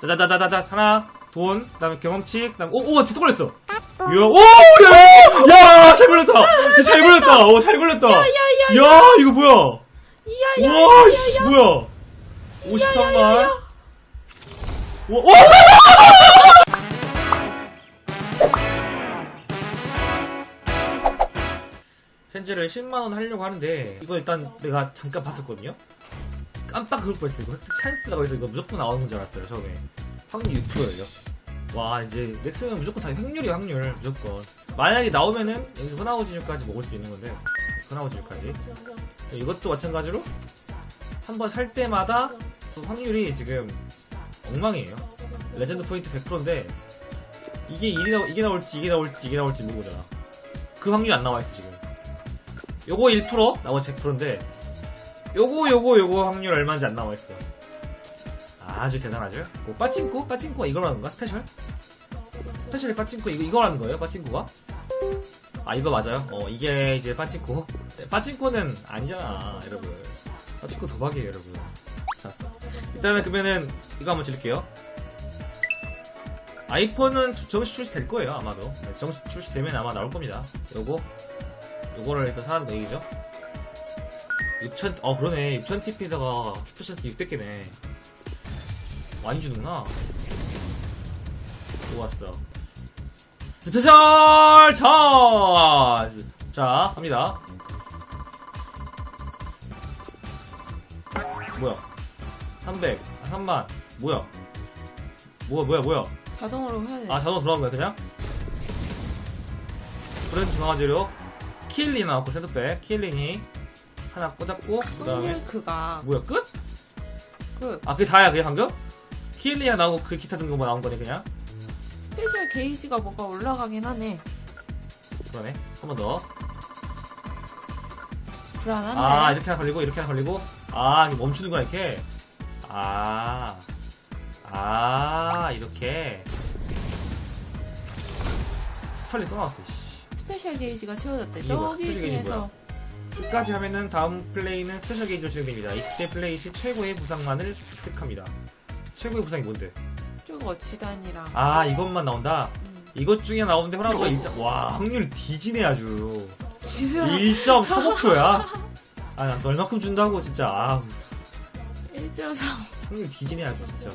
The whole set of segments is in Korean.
자자자자자 하나 돈 그다음에 경험치 그다음 오오 뒤또 걸렸어. 오야야잘 걸렸다. 잘 걸렸다. 오잘 걸렸다. 야 이거 뭐야? 와 씨, 뭐야? 53만. 오, 오! 현재를 10만원 하려고 하는데 이거 일단 내가 잠깐 봤었거든요 깜빡 그럴 뻔했어 이거 획득 찬스라고 해서 이거 무조건 나오는 줄 알았어요 처음에. 확률 6%예요. 와 이제 넥슨은 무조건 다 확률이 확률. 무조건. 만약에 나오면은 여기서 흔하고 진유까지 먹을 수 있는 건데 흔하고 진유까지. 이것도 마찬가지로 한 번 살 때마다 또 확률이 지금 엉망이에요. 레전드 포인트 100%인데 이게 이게, 나, 이게 나올지 이게 나올지 이게 나올지 모르잖아. 그 확률이 안 나와 있어 지금. 요거 1% 나머지 100%인데 요거 요거 요거 확률 얼마인지 안 나와 있어 아주 대단하죠? 뭐 빠친코? 빠친코가 이거라는 건가? 스페셜? 스페셜이 빠친코 이거, 이거라는 거예요 빠친코가? 아 이거 맞아요? 어 이게 이제 빠친코? 네, 빠친코는 아니잖아 여러분. 빠친코 도박이에요 여러분. 자 일단은 그러면은 이거 한번 질게요. 아이폰은 주- 정식 출시될 거예요 아마도. 네, 정식 출시되면 아마 나올 겁니다. 요거? 요거를 일단 사는 얘기죠 6000, 어 그러네. 6000TP에다가 스페셜스 600개네. 많이 주는구나. 좋았어 스페셜 차지 자 합니다. 뭐야? 300 아, 3만. 뭐야? 뭐야 뭐야 뭐야? 자동으로 해야 돼. 아 자동 들어간 거야 그냥? 브랜드 중화재료 키일리 나왔고 세드백. 키일리니 하나 꽂았고 그 다음에 확률크가 뭐야 끝? 그아 그게 다야 그게 방금? 키일리가 나오고 그 기타 등급 뭐 나온 거네 그냥? 스페셜 게이지가 뭐가 올라가긴 하네. 그러네 한 번 더. 불안한데. 아 이렇게 하나 걸리고 이렇게 하나 걸리고 아 이게 멈추는구나 이렇게 아. 아 이렇게 스털리 또 나왔어 씨. 스페셜 게이지가 채워졌대. 이게 뭐야? 저기 스페셜 게이지 중에서 끝까지 하면은 다음 플레이는 스페셜 게이지로 진행됩니다. 이때 플레이 시 최고의 부상만을 획득합니다. 최고의 부상이 뭔데? 저거 지단이랑. 아 이것만 나온다. 음. 이것 중에 나오는데 호나우가 1점 와 확률 뒤지네 아주 지금 1.35%야. 아나 얼마큼 준다고 진짜 아 1.3 확률 뒤지네 아주 진짜.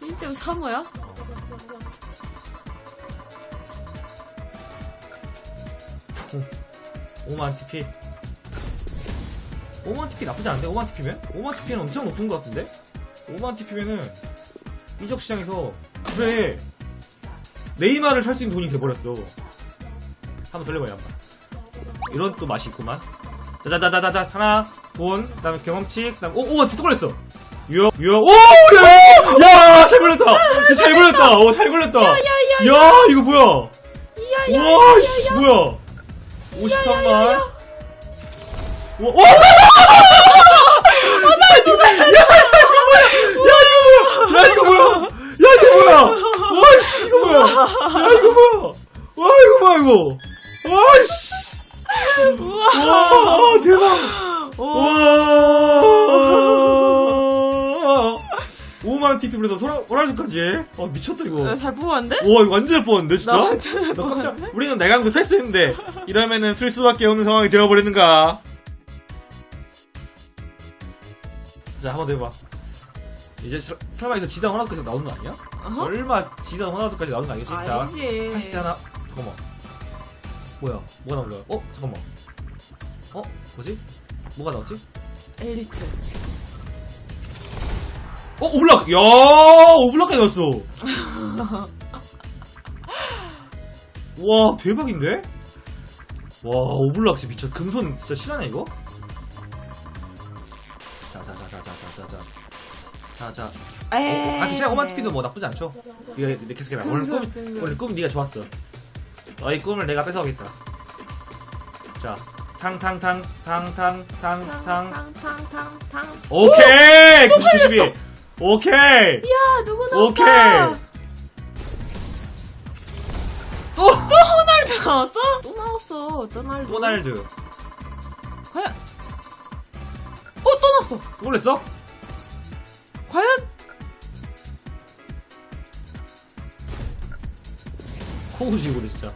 1.35야? 오 5만 TP. 5만 TP 나쁘지 않은데? 5만 TP면? 5만 TP는 엄청 높은 것 같은데? 5만 TP면은 이적 시장에서 그래 네이마를 살 수 있는 돈이 돼버렸어. 한번 돌려봐요 한번. 이런 또 맛이 있구만. 자자자자자 하나 돈 그다음에 경험치 그다음 오 오만 뒤또 걸렸어. 유어 유어 오야야잘 걸렸다 잘 걸렸다 오잘 걸렸다 야 이거 뭐야 우와 씨 뭐야 50칸만. 와! 5만 TP 그래서 호라이즌까지 아 미쳤다 이거 나 잘 뽑았는데? 와 이거 완전 잘 뽑았는데 진짜? 나 완전 잘나 뽑았는데? 우리는 내강도 패스했는데 이러면은 쓸 수밖에 없는 상황이 되어버리는가 자 한번 더 해봐 이제 설- 설마 이거 지당 호나우드까지 나오는 거 아니야? 어허? 얼마 지당 호나우드까지 나오는 거 아니겠지? 자 아니지. 80대 하나 잠깐만 뭐야 뭐가 나올려요? 어? 잠깐만 어? 뭐지? 뭐가 나왔지? 엘리트. 어 오블락! 야 오블락까지 나왔어 와 대박인데? 와 오블락 진짜 미쳤 금손 진짜 실하네 이거? 자자자자자자자자 자자 에이. 아 괜찮아 오만 TP도 뭐 나쁘지 않죠? 이거 내 계속 해라 오늘 꿈 금손. 오늘 꿈 네가 좋았어 너의 꿈을 내가 뺏어가겠다 자 탕탕탕 탕탕탕탕 탕탕탕탕. 오케이 92 오케이. 야 누구 나 오케이. 또 또 호날두 나왔어? 또 나왔어. 또 날두. 호날두. 과연? 어또 나왔어. 또랬어 과연? 코우식으로 진짜.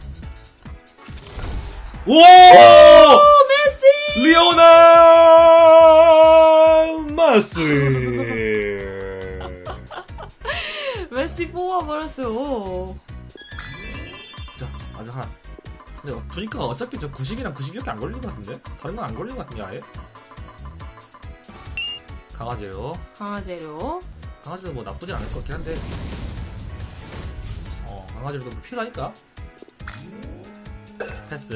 오! 오 메시! 리오나 마스! 뽑아버렸어요. 자, 아주 하나. 근데 보니까 어차피 저 90이랑 90이밖에 안 걸린 것 같은데? 다른 건 안 걸린 것 같은데 아예? 강화제요. 강화재료. 강아지도 뭐 나쁘지 않을 것 같긴 한데 어 강아지도 뭐 필요하니까 패스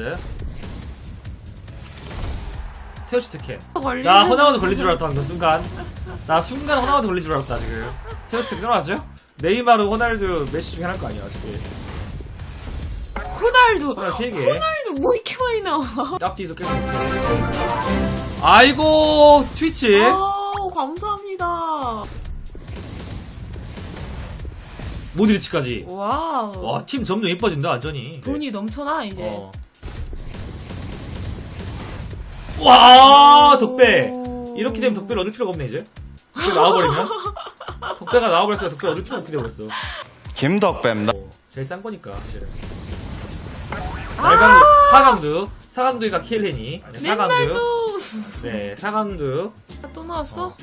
테어슈트 걸리는 캔나 허나우드 걸린 줄 알았다 방금 순간 나 순간 허나우드 걸린 줄 알았다 지금 테어슈트 캔 들어갔죠? 네이마르 호날두 메시 중에 하나일 거 아니야 어차피 호날두! 호날두 3개 호날두 뭐 이렇게 많이 나와? 앞뒤에서 계속 아이고 트위치 아우, 감사합니다. 모드리치까지 와우. 와 팀 점점 예뻐진다 완전히 돈이 넘쳐나, 이제. 어. 와 덕배 오. 이렇게 되면 덕배를 얻을 필요가 없네 이제 덕배 나와버리면? 덕배가 나와버렸으니까 덕배 얻을 필요 없게 돼버렸어. 김덕배입니다. 어, 제일 싼 거니까 사실은. 아! 날강두 사강두. 사강두가 키엘레니. 네, 사강두. 네 사강두. 또 나왔어? 어.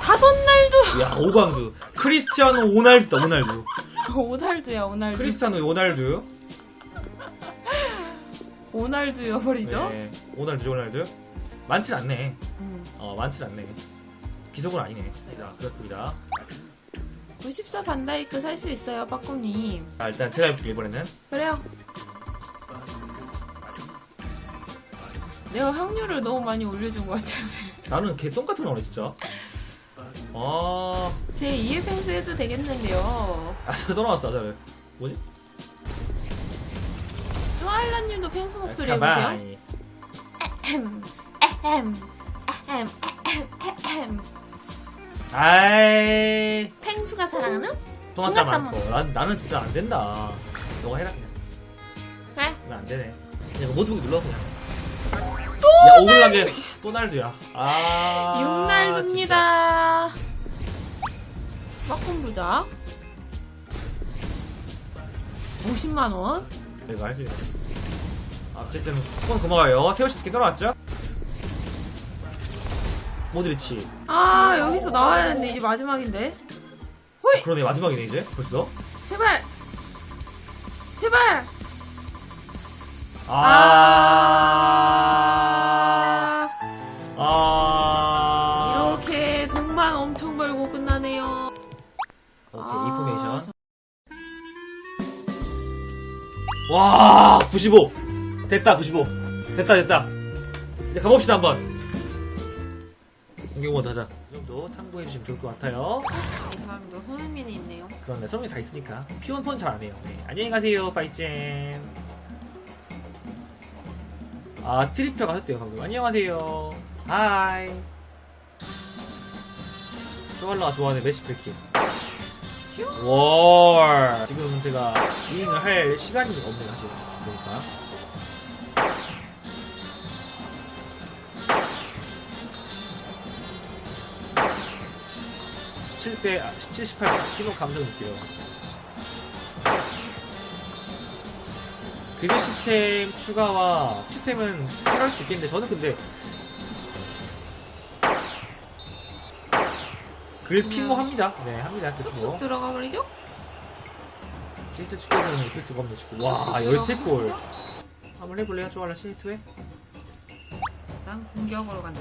다섯 날도. 야 오강두. 크리스티아노 오날두다 오날두. 오날두야 오날두. 크리스티아노 오날두. 오날두여 버리죠? 네 오날두 오날두 많진 않네. 음. 어 많진 않네. 기속은 아니네. 자 그렇습니다. 94 반다이크 살 수 있어요 빠꾸님. 자 일단 제가 해볼게요 이번에는. 그래요. 내가 확률을 너무 많이 올려준 것 같은데. 나는 개 똥같은 거네 진짜. 아, 제 2회 펭수 해도 되겠는데요. 아, 저 돌아왔어, 저. 뭐지? 쪼알라님도 펭수 목소리 해보세요. 가만히. 에헴 에헴 에헴 에헴 아이, 펭수가 사랑하는? 똥한자 생각도 많고. 난, 나는 진짜 안 된다. 너가 해라, 그냥. 그래 난 안 되네. 그냥 모두 눌러서. 또! 야, 오글나게 또 날두야. 아. 육날두입니다 빠꿈 부자 50만원 진짜. 내가 할수 있네. 어쨌든, 폰 고마워요. 태호씨 특히 돌아왔죠? 모드리치. 아 여기서 나와야 되는데 이제 마지막인데 호이 그러네, 마지막이네, 이제. 벌써. 제발 제발 아. 아 아. 이렇게 돈만 엄청 벌고 끝나네요 오케이, 아, 인포메이션. 와, 95. 됐다, 95. 됐다, 됐다. 이제 가봅시다, 한번. 공격원 하자. 이 정도 참고해 주시면 좋을 것 같아요. 이 사람도 손흥민이 있네요 그런데 성이 다 있으니까. 피원폰 잘 안 해요. 네. 안녕히 가세요, 파이젠. 아, 트리플 가셨대요, 방금. 안녕하세요. 하이. 쪼갈라가 좋아하는 메시 프리킥. 월. 지금 제가 주인을 할 시간이 없네, 사실. 그러니까. 칠 대, 아, 17, 18, 피노 감정 느껴요. 그게 시스템 추가와 시스템은 필요할 수도 있겠는데, 저는 근데, 글 피고 합니다. 네, 합니다. 글. 쑥쑥 들어가 버리죠? 실제 축구에서는 있을 수가 없는 축구. 와, 쑥쑥 13골. 들어가죠? 한번 해볼래요? 좋아라 시리투에? 난 공격으로 간다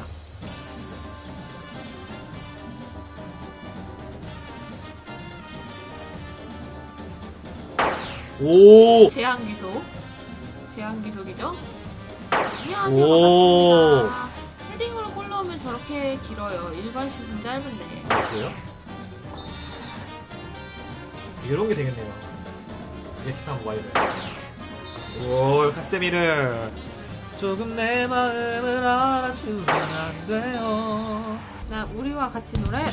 오! 제한 귀속 제한 귀속이죠? 안녕하세요 오. 반갑습니다 헤딩으로 골 넣으면 저렇게 길어요 일반 슛은 짧은데 그래요? 이런 게 되겠네요. 이제 피파 모바일을. 오, 카스테미르. 조금 내 마음을 알아주면 안 돼요. 나 우리와 같이 노래